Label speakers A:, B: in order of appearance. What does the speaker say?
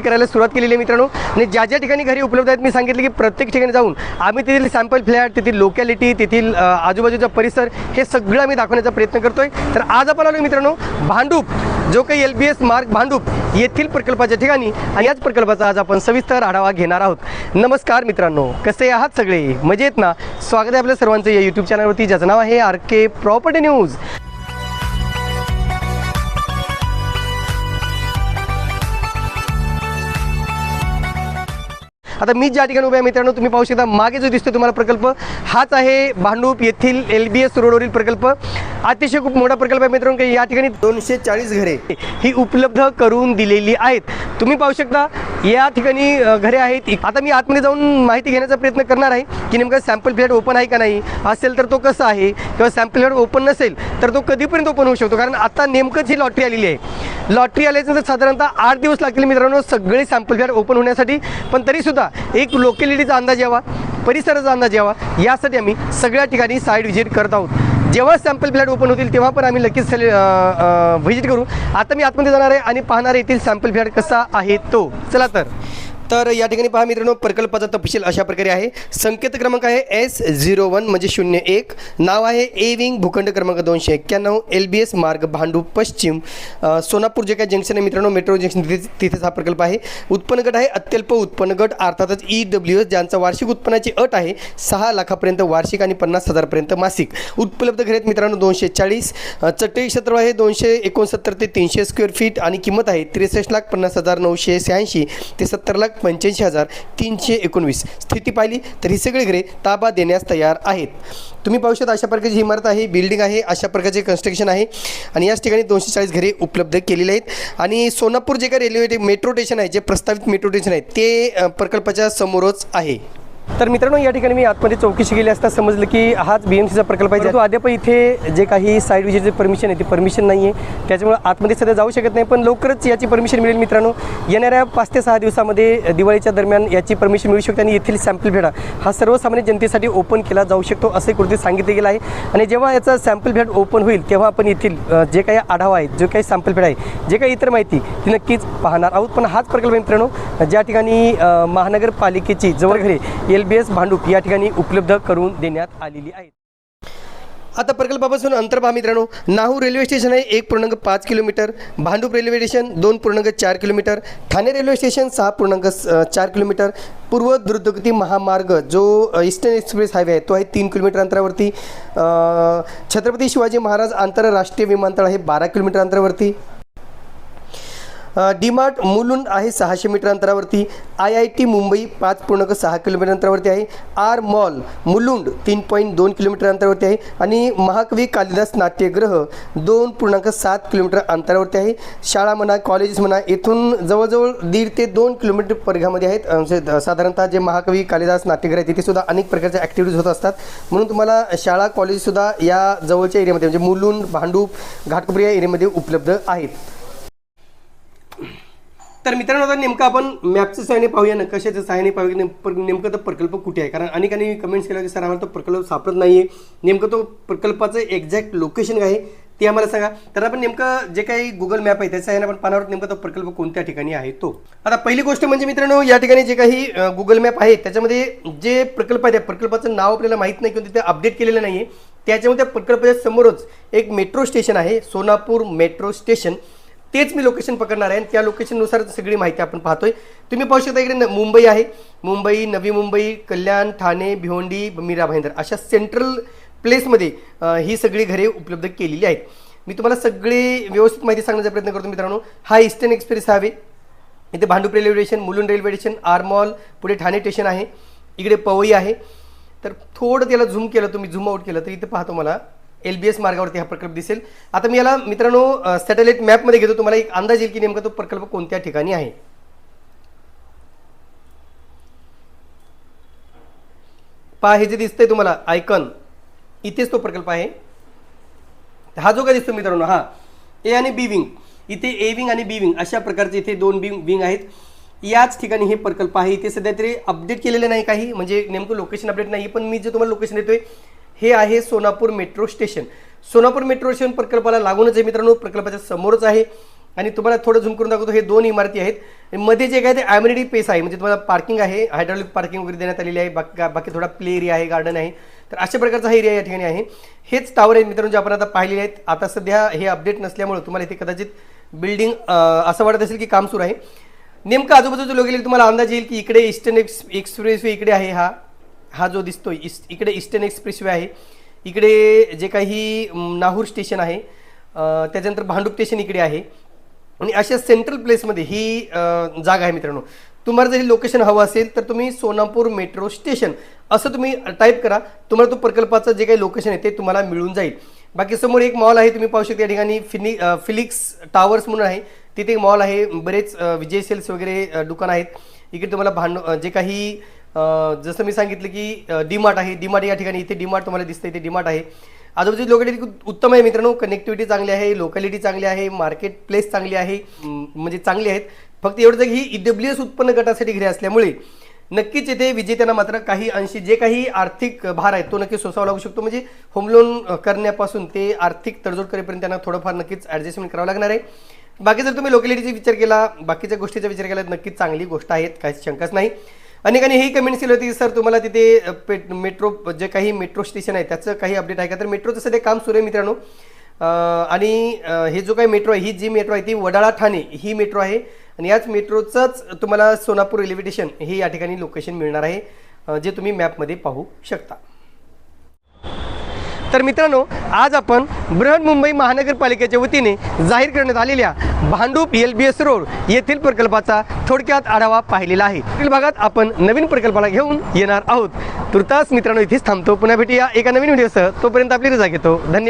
A: करायला सुरुवात केलेली आहे मित्रांनो. आणि ज्या ज्या ठिकाणी घरी उपलब्ध आहेत मी सांगितलं की प्रत्येक ठिकाणी जाऊन आम्ही तेथील सॅम्पल फ्लॅट तेथील लोकॅलिटी तेथील आजूबाजूचा परिसर हे सगळं आम्ही दाखवण्याचा प्रयत्न करतोय. तर आज आपण आलो मित्रांनो भांडूप जो काही एल बी एस मार्ग भांडूप येथील प्रकल्पाच्या ठिकाणी. आणि याच प्रकल्पाचा आज आपण सविस्तर आढावा घेणार आहोत. नमस्कार मित्रांनो कसे आहात सगळे? मजेत ना? स्वागत आहे आपल्या सर्वांचं या यूट्यूब चॅनलवरती ज्याचं नाव आहे आर के प्रॉपर्टी न्यूज आता मी ज्या ठिकाणी उभे आहे मित्रांनो तुम्ही पाहू शकता मागे जो दिसतो तुम्हाला प्रकल्प हाच आहे भांडूप येथील एल बी एस रोडवरील प्रकल्प. अतिशय खूप मोठा प्रकल्प आहे मित्रांनो की या ठिकाणी दोनशे चाळीस घरे. ही उपलब्ध करून दिलेली आहेत. तुम्ही पाहू शकता या ठिकाणी घरे आहेत. आता मी आतमध्ये जाऊन माहिती घेण्याचा प्रयत्न करणार आहे. की नेमकं सॅम्पल फ्लॅट ओपन आहे का नाही असेल तर तो कसा आहे किंवा सॅम्पल फ्लॅट ओपन नसेल तर तो कधीपर्यंत ओपन होऊ शकतो? कारण आता नेमकंच ही लॉटरी आलेली आहे. लॉटरी आल्यानंतर साधारणतः आठ दिवस लागतील मित्रांनो सगळे सॅम्पल फ्लॅट ओपन होण्यासाठी. पण तरीसुद्धा एक लोकॅलिटीचा अंदाज यावा परिसराचा अंदाज यावा यासाठी आम्ही सगळ्या ठिकाणी साईड व्हिजिट करत आहोत. जेव्हा सॅम्पल फ्लॅट ओपन होतील तेव्हा पण आम्ही लगेच व्हिजिट करू. आता मी आतमध्ये जाणार आहे आणि पाहणार येथील सॅम्पल फ्लॅट कसा आहे तो. चला तर. तर या ठिकाणी पहा मित्रांनो प्रकल्पाचा तपशील अशा प्रकारे आहे. संकेत क्रमांक आहे एस झिरो वन म्हणजे शून्य एक. नाव आहे ए विंग भूखंड क्रमांक दोनशे एक्क्याण्णव एल बी एस मार्ग भांडू पश्चिम. सोनापूर जे काय जंक्शन आहे मित्रांनो मेट्रो जंक्शन तिथे तिथेच हा प्रकल्प आहे. उत्पन्न गट आहे अत्यल्प उत्पन्न गट अर्थातच ई डब्ल्यू एस ज्यांचा वार्षिक उत्पन्नाची अट आहे सहा लाखापर्यंत वार्षिक आणि पन्नास हजारपर्यंत मासिक. उपलब्ध घरे आहेत मित्रांनो दोनशे चाळीस. चटई क्षेत्र आहे दोनशे एकोणसत्तर ते तीनशे स्क्वेअर फीट आणि किंमत आहे त्रेसष्ट लाख पन्नास हजार नऊशे शहाऐंशी ते सत्तर लाख पंच्याऐंशी हजार तीनशे एकोणवीस. स्थिती पाहिली तर ही सगळी घरे ताबा देण्यास तयार आहेत. तुम्ही पाहू शकता अशा प्रकारची इमारत आहे बिल्डिंग आहे अशा प्रकारचे कन्स्ट्रक्शन आहे. आणि याच ठिकाणी दोनशे चाळीस घरे उपलब्ध केलेली आहेत. आणि सोनापूर जे काही रेल्वे मेट्रो स्टेशन आहे जे प्रस्तावित मेट्रो स्टेशन आहे ते प्रकल्पाच्या समोरच आहे. तर मित्रांनो या ठिकाणी मी आतमध्ये चौकशी केली असता समजलं की हाच बी एम सीचा प्रकल्प आहे. तो अद्याप इथे जे काही साईड विजिटचे परमिशन आहे ती परमिशन नाही आहे त्याच्यामुळे आतमध्ये सध्या जाऊ शकत नाही पण लवकरच याची परमिशन मिळेल मित्रांनो. येणाऱ्या पाच ते सहा दिवसामध्ये दिवाळीच्या दरम्यान याची परमिशन मिळू शकते आणि येथील सॅम्पल भेटा हा सर्वसामान्य जनतेसाठी ओपन केला जाऊ शकतो असे कृती सांगितले गेलं आहे. आणि जेव्हा याचा सॅम्पल भेट ओपन होईल तेव्हा आपण येथील जे काही आढावा आहे जे काही सॅम्पल भेट आहे जे काही इतर माहिती ती नक्कीच पाहणार आहोत. पण हाच प्रकल्प आहे मित्रांनो ज्या ठिकाणी महानगरपालिकेची जवळ घरे एल बी एस भांडूप या ठिकाणी उपलब्ध करून देण्यात आलेली आहे. आता प्रकल्पापासून अंतर पहा मित्रांनो. नाहू रेल्वे स्टेशन आहे एक पूर्णांक पाच किलोमीटर. भांडूप रेल्वे स्टेशन दोन पूर्णांक चार किलोमीटर. ठाणे रेल्वे स्टेशन सहा पूर्णांक स- चार किलोमीटर. पूर्व द्रुतगती महामार्ग जो ईस्टर्न एक्सप्रेस हायवे आहे तो आहे तीन किलोमीटर अंतरावरती. छत्रपती शिवाजी महाराज आंतरराष्ट्रीय विमानतळ आहे बारा किलोमीटर अंतरावरती. डीमार्ट मुलुंड आहे सहाशे मीटर अंतरावरती. आय आय टी मुंबई पाच पूर्णांक सहा किलोमीटर अंतरावरती आहे. आर मॉल मुलुंड तीन पॉईंट दोन किलोमीटर अंतरावरती आहे. आणि महाकवी कालिदास नाट्यगृह दोन पूर्णांक सात किलोमीटर अंतरावरती आहे. शाळा म्हणा कॉलेजेस म्हणा येथून जवळजवळ दीड ते दोन किलोमीटर परिघामध्ये आहेत. म्हणजे साधारणतः जे महाकवी कालिदास नाट्यगृह आहे तिथेसुद्धा अनेक प्रकारच्या ॲक्टिव्हिटीज होत असतात. म्हणून तुम्हाला शाळा कॉलेजसुद्धा या जवळच्या एरियामध्ये म्हणजे मुलुंड भांडूप घाटकोपरी या एरियामध्ये उपलब्ध आहेत. तर मित्रांनो आता नेमकं आपण मॅपच्या सहाय्याने पाहूया ना कशाच्या सहाय्याने पाहूया नेमकं तो प्रकल्प कुठे आहे? कारण अनेकांनी कमेंट्स केलं की सर आम्हाला तो प्रकल्प सापडत नाही आहे नेमकं तो प्रकल्पाचं एक्झॅक्ट लोकेशन काय आहे ते आम्हाला सांगा. तर आपण नेमकं जे काही गुगल मॅप आहे त्याच्या सहाय्याने आपण पाहणार नेमकं नेमका तो प्रकल्प कोणत्या ठिकाणी आहे तो. आता पहिली गोष्ट म्हणजे मित्रांनो या ठिकाणी जे काही गुगल मॅप आहे त्याच्यामध्ये जे प्रकल्प आहे त्या प्रकल्पाचं नाव आपल्याला माहीत नाही किंवा तिथे अपडेट केलेलं नाही आहे त्याच्यामध्ये त्या प्रकल्पाच्या समोरच एक मेट्रो स्टेशन आहे सोनापूर मेट्रो स्टेशन तेच मी लोकेशन पकडणार आहे. आणि त्या लोकेशननुसार सगळी माहिती आपण पाहतोय. तुम्ही पाहू शकता इकडे न- मुंबई आहे. मुंबई नवी मुंबई कल्याण ठाणे भिवंडी मीरा भाईंदर अशा सेंट्रल प्लेसमध्ये ही सगळी घरे उपलब्ध केलेली आहेत. मी तुम्हाला सगळी व्यवस्थित माहिती सांगण्याचा प्रयत्न करतो मित्रांनो. हा ईस्टर्न एक्सप्रेस हायवे. इथे Bhandup railway station Mulund railway station R mall पुढे ठाणे स्टेशन आहे. इकडे पवई आहे. तर थोडं त्याला झूम केलं तुम्ही झूम आउट केलं तर इथे पाहतो मला. एल बी एस मार्गावरती हा प्रकल्प दिसेल. आता मी याला मित्रांनो सॅटेलाइट मॅपमध्ये घेतो. तुम्हाला एक अंदाज येईल की नेमका तो प्रकल्प कोणत्या ठिकाणी आहे? पहा हे जे दिसतंय तुम्हाला आयकन इथेच तो प्रकल्प आहे. हा जो काय दिसतो मित्रांनो हा. ए आणि बी विंग इथे ए विंग आणि बी विंग अशा प्रकारचे इथे दोन विंग विंग आहेत. याच ठिकाणी हे प्रकल्प आहे. इथे सध्या तरी अपडेट केलेले नाही काही. म्हणजे नेमकं लोकेशन अपडेट नाही पण मी जे तुम्हाला लोकेशन देतोय हे आहे Sonapur metro station. Sonapur metro station प्रकल्पाला लागूनच आहे मित्रांनो प्रकल्पाच्या समोरच आहे. आणि तुम्हाला थोडं झूम करून दाखवतो हे दोन इमारती आहेत. मध्ये जे काय ते ॲम्युनिटी पेस आहे म्हणजे तुम्हाला पार्किंग आहे हायड्रॉलिक पार्किंग वगैरे देण्यात आलेली आहे. बाकी बाकी थोडा प्ले एरिया आहे गार्डन आहे. तर अशा प्रकारचा हा एरिया या ठिकाणी आहे. हेच टावर आहेत मित्रांनो जे आपण आता पाहिलेले आहेत. आता सध्या हे अपडेट नसल्यामुळे तुम्हाला इथे कदाचित बिल्डिंग असं वाटत असेल की काम सुरू आहे. नेमकं आजूबाजूच्या लोक तुम्हाला अंदाज येईल की इकडे ईस्टर्न एक्स एक्सप्रेसवे इकडे आहे हा. हा जो दिसतोय इस इकडे ईस्टर्न एक्सप्रेसवे आहे. इकडे जे काही नाहूर स्टेशन आहे त्याच्यानंतर भांडूप स्टेशन इकडे आहे. आणि अशा सेंट्रल प्लेसमध्ये ही जागा आहे मित्रांनो. तुम्हाला जर लोकेशन हवं असेल तर तुम्ही सोनापूर मेट्रो स्टेशन असं तुम्ही टाईप करा. तुम्हाला तो प्रकल्पाचं जे काही लोकेशन आहे ते तुम्हाला मिळून जाईल. बाकी समोर एक मॉल आहे तुम्ही पाहू शकता या ठिकाणी फिनि फिलिक्स टावर्स म्हणून आहे. तिथे एक मॉल आहे बरेच विजय सेल्स वगैरे दुकान आहेत. इकडे तुम्हाला भांड जे काही जसं मी सांगितलं की डीमार्ट आहे. डीमार्ट या ठिकाणी इथे डीमार्ट तुम्हाला दिसतं इथे डीमार्ट आहे. आजूबाजूची लोकलिटी खूप उत्तम आहे मित्रांनो. कनेक्टिव्हिटी चांगली आहे लोकॅलिटी चांगली आहे मार्केट प्लेस चांगली आहे म्हणजे चांगली आहेत. फक्त एवढंच ही ईडब्ल्यू एस उत्पन्न गटासाठी घरी असल्यामुळे नक्कीच येथे विजेत्यांना मात्र काही अंशी जे काही आर्थिक भार आहे तो नक्कीच सोसावा लागू शकतो. म्हणजे होम लोन करण्यापासून ते आर्थिक तडजोड करेपर्यंत त्यांना थोडंफार नक्कीच ॲडजस्टमेंट करावं लागणार आहे. बाकी जर तुम्ही लोकॅलिटीचा विचार केला बाकीच्या गोष्टीचा विचार केला तर नक्कीच चांगली गोष्ट आहेत. काही शंकाच नाही. अनेकांनी ही कमेंट केली होती सर तुम्हाला तिथे पेट मेट्रो जे काही मेट्रो स्टेशन आहे त्याचं काही अपडेट आहे का? तर मेट्रोचं सध्या काम सुरू आहे मित्रांनो. आणि हे जो काही मेट्रो आहे ही जी मेट्रो आहे ती वडाळा ठाणे ही मेट्रो आहे. आणि याच मेट्रोचंच तुम्हाला सोनापूर रेल्वे स्टेशन हे या ठिकाणी लोकेशन मिळणार आहे जे तुम्ही मॅपमध्ये पाहू शकता. तर मित्रांनो आज आपण बृहन्मुंबई महानगरपालिकेच्या वतीने जाहीर करण्यात आलेल्या Bhandup L B S road येथील प्रकल्पाचा थोडक्यात आढावा पाहिलेला आहे. पुढील भागात आपण नवीन प्रकल्पाला घेऊन येणार आहोत. तुर्तास मित्रांनो इथेच थांबतो. पुन्हा भेटूया एका नवीन व्हिडिओसह. तोपर्यंत आपली रजा घेतो. धन्यवाद.